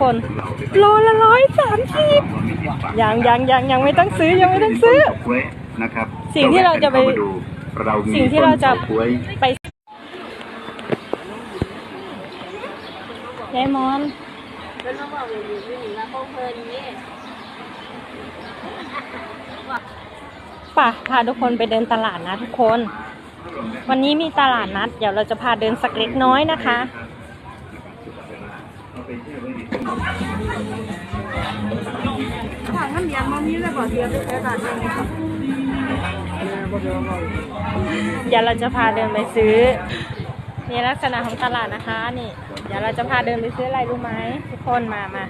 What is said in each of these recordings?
คนโลละร้อยสามสิบยังยังยังยังไม่ต้องซื้อยังไม่ต้องซื้อไว้นะครับสิ่งที่เราจะไปดูเรามีสิ่งที่เราจะต้นเฉาก๊วยไปยายมอนแล้วน้องบอกอยู่อยู่นี่นะพวกเพลินนี่ป่ะพาทุกคนไปเดินตลาดนะทุกคน วันนี้มีตลาดนัด เดี๋ยวเราจะพาเดินสักเล็กน้อยนะคะ ถังน้ำยางมันมีเลยบอกเดียวไปใช้บาเองเดี๋ยวเราจะพาเดินไปซื้อนี่ลักษณะของตลาดนะคะนี่เดี๋ยวเราจะพาเดินไปซื้ออะไรรู้ไหมทุกคนมามา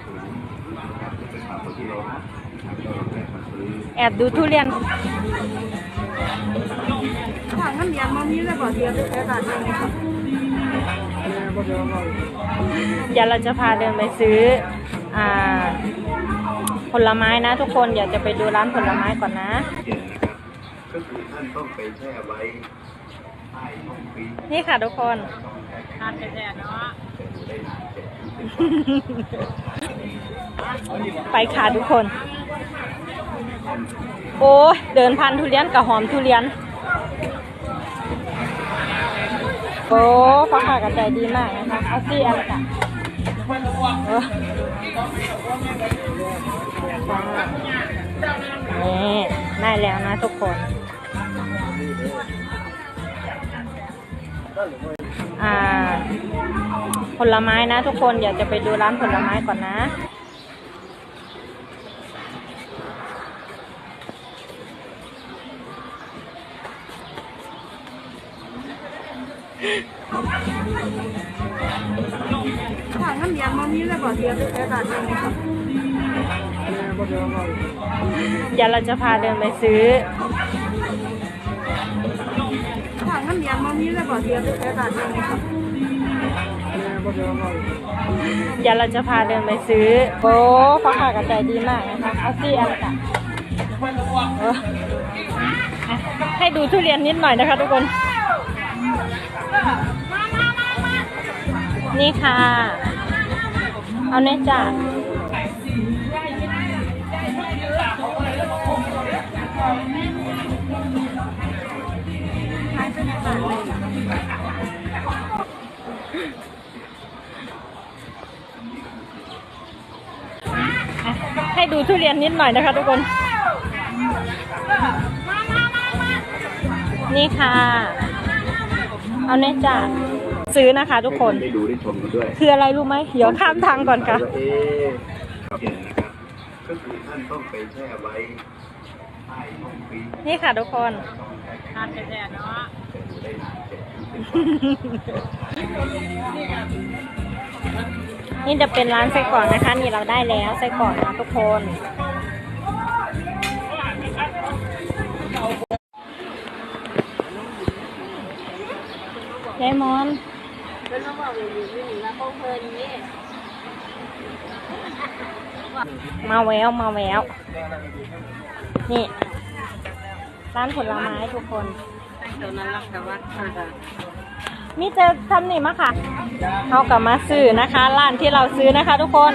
แอบดูทุเรียนถังน้ำยางมันมีเลยบอกเดียวไปใช้บาเอง เดี๋ยวเราจะพาเดินไปซื้ออ่าผลไม้นะทุกคนเดี๋ยวจะไปดูร้านผลไม้ก่อนนะ ก็คือท่านต้องไปแช่ไว้ใต้ท้องฟรีซนี่ค่ะทุกคนทานแท้ๆเนาะไปค่ะทุกคน โอ้เดินพันทุเรียนกับหอมทุเรียน โอ้พ่อค้ากันใจดีมากนะคะเอาซี่อะไรกันนี่ได้แล้วนะทุกคน อ่า ผลไม้นะทุกคน เดี๋ยวจะไปดูร้านผลไม้ก่อนนะ ถังน้ำยางมันมีเลยบอกเดียวไปใช้บาทเองค่ะเดี๋ยวเราจะพาเดินไปซื้อถังน้ำยางมันมีเลยบอกเดียวไปใช้บาทเองค่ะเดี๋ยวเราจะพาเดินไปซื้อ โอ้พ่อค้ากันใจดีมากนะคะเอาซี่อะไรกันเอออะให้ดูทุเรียนนิดหน่อยนะคะทุกคน นี่ค่ะ เอาเนยจ้ะอะให้ดูทุเรียนนิดหน่อยนะคะทุกคน นี่ค่ะ เอาเนยจ้ะซื้อนะคะทุกคนให้ได้ดูได้ชมกันด้วยคืออะไรรู้ไหมเดี๋ยวข้ามทางก่อนค่ะ ว่าเอ๊ะครับเย็นนะครับก็คือท่านต้องไปแช่ไว้ใต้ท้องฟรีซนี่ค่ะทุกคนทานแท้ๆเนาะนี่จะเป็นร้านไส้กรอกนะคะ นี่เราได้แล้วไส้กรอกนะทุกคน ยายมอนแล้วน้องบอกอยู่อยู่นี่นะพวกเพลินนี่มาแววมาแววนี่ร้านผลไม้ทุกคนตัวนั้นรักแต่ว่าค่ะมีเจอทำนี่มะค่ะเขากลับมาซื้อนะคะร้านที่เราซื้อนะคะ ทุกคน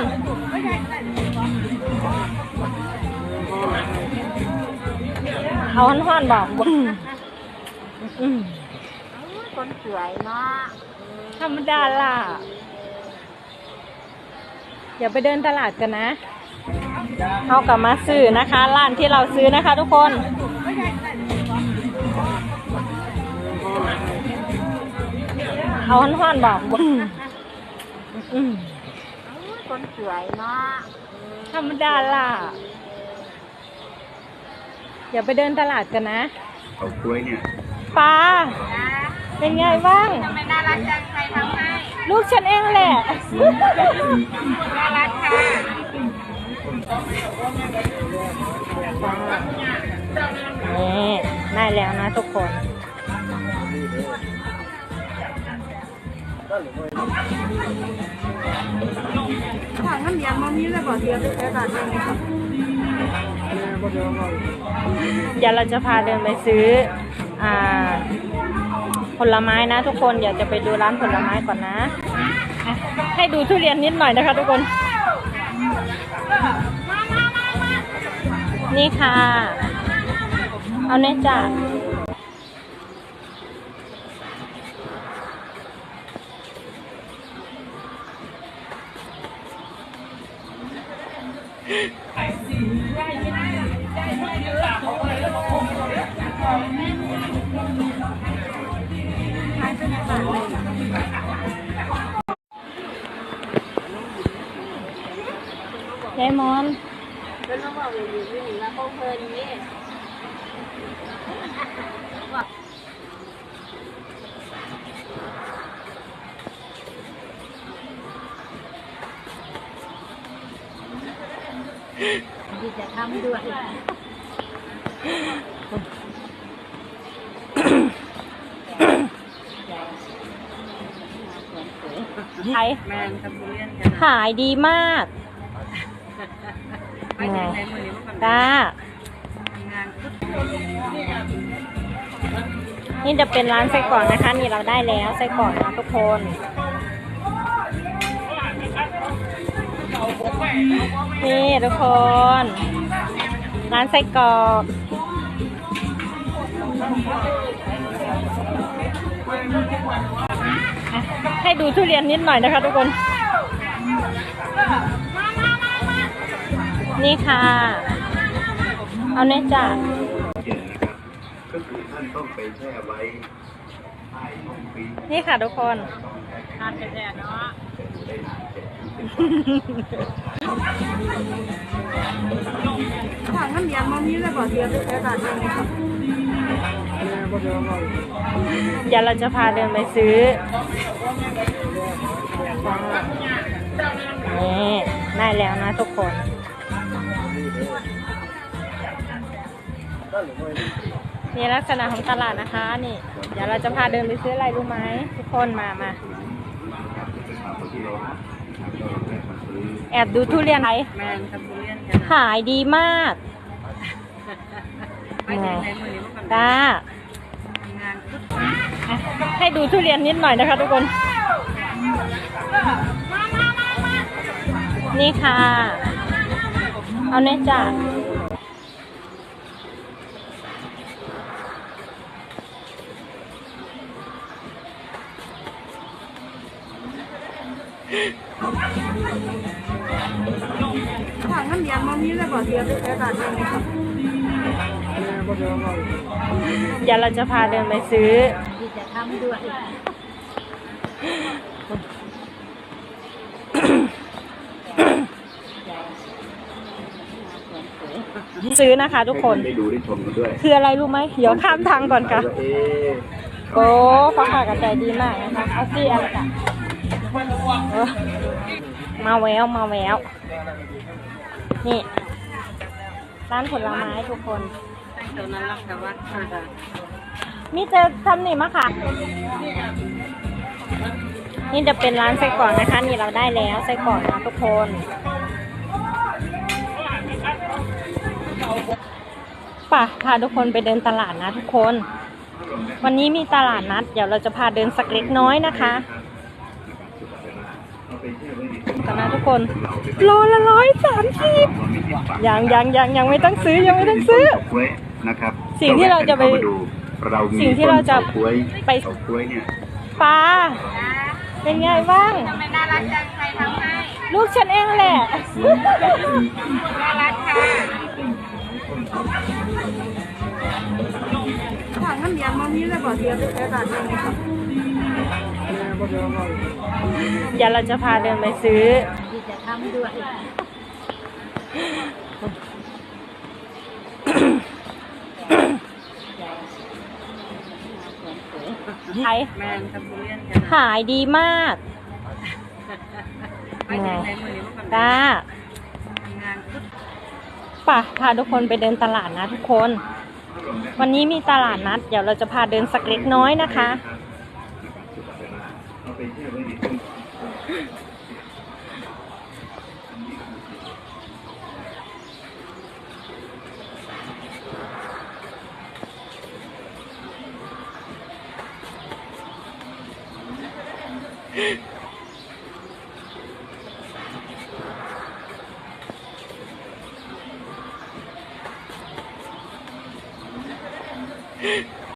เอาห่อนๆบอกอืม คนสวยเนาะธรรมดาล่ะเดี๋ยวไปเดินตลาดกันนะเขากลับมาซื้อนะคะ ร้านที่เราซื้อนะคะ ทุกคน เอาห่อนๆบอกอืมอืมคนสวยเนาะธรรมดาล่ะเดี๋ยวไปเดินตลาดกันนะเอากล้วยเนี่ยป้า เป็นไงบ้าง ทำไมน่ารักจังใครทำให้ ลูกฉันเองแหละ น่ารักค่ะนี่ได้แล้วนะทุกคนถังน้ำยางมันมีเลยบอกเดียวไปใช้บาทเองค่ะเดี๋ยวเราจะพาเดินไปซื้อ อ่า ผลไม้นะทุกคนเดี๋ยวจะไปดูร้านผลไม้ก่อนนะ ให้ดูทุเรียนนิดหน่อยนะคะทุกคน นี่ค่ะ เอาเน่จ้ะยา ยมอนแล้วน้องบอกอยู่อยู่นี่แล้วเขาเพลินนี่ดีจะทำด้วยขายแมงกับบุเรียนกันขายดีมาก ไปไหนในมือนี้มันจ้างานพุทธนี่จะเป็นร้านไส้กรอกนะคะ นี่เราได้แล้วไส้กรอกนะทุกคนนี่ทุกคน ร้านไส้กรอกอะให้ดูทุเรียนนิดหน่อยนะคะทุกคน นี่ค่ะ เอาเน่จ้ะเย็นนะครับก็คือท่านต้องไปแช่ไว้ใต้ท้องฟรีซนี่ค่ะทุกคนทานกันแน่เนาะได้นานเจ็ดถึงสิบวันถังน้ำยำมันมีเลยบอกเดียวไปใช้บาทนึงเดี๋ยวเราจะพาเดินไปซื้อนี่ได้แล้วนะทุกคน นี่ลักษณะของตลาดนะคะนี่ เดี๋ยวเราจะพาเดินไปซื้ออะไรรู้ไหมทุกคนมามาแอบดูทุเรียนไหมแมงกับบุเรียนกันขายดีมากไปไหนในมือนี้มันจ้างานพุทธอะให้ดูทุเรียนนิดหน่อยนะคะทุกคน นี่ค่ะ เอาเน่จ้ะถังน้ำยำมันมีเลยบอกเดียวไปใช้บาทนึงเดี๋ยวเราจะพาเดินไปซื้อจะทำด้วย ซื้อนะคะทุกคนให้ได้ดูได้ชมกันด้วยคืออะไรรู้ไหมเดี๋ยวข้ามทางก่อนค่ะว่าเอ๊ะโอ้พ่อค้ากันใจดีมากนะคะเอาซี่อะไรจ้ะเออมาแววมาแววนี่ ร้านผลไม้ทุกคนแต่งตัวนั้นรักแต่ว่าค่ะมีเจอทำนี่มะค่ะ นี่จะเป็นร้านไส้กรอกนะคะ นี่เราได้แล้วไส้กรอกนะทุกคน ป่ะ พาทุกคนไปเดินตลาดนะทุกคน วันนี้มีตลาดนัด เดี๋ยวเราจะพาเดินสักเล็กน้อยนะคะเอาไปแช่ไว้ในตู้กันนะทุกคนโลละร้อยสามสิบยังยังยังยังไม่ต้องซื้อยังไม่ต้องซื้อเว้ยนะครับสิ่งที่เราจะไปดูเรามีสิ่งที่เราจะต้นเฉาก๊วยไปเฉาก๊วยเนี่ยปลาเป็นไงบ้างทำไมน่ารักจังใครทำให้ ลูกฉันเองแหละน่ารักค่ะ ถังน้ำยำมันมีเลยบอกเดียวไปใช้บาทนึงเดี๋ยวเราจะพาเดินไปซื้อดีจะทำด้วยขายแมงกับบุเรียนกันขายดีมากไปไหนในมือนี้มันจ้างานพุทธป่ะพาทุกคนไปเดินตลาดนะทุกคน วันนี้มีตลาดนัด เดี๋ยวเราจะพาเดินสักเล็กน้อยนะคะเ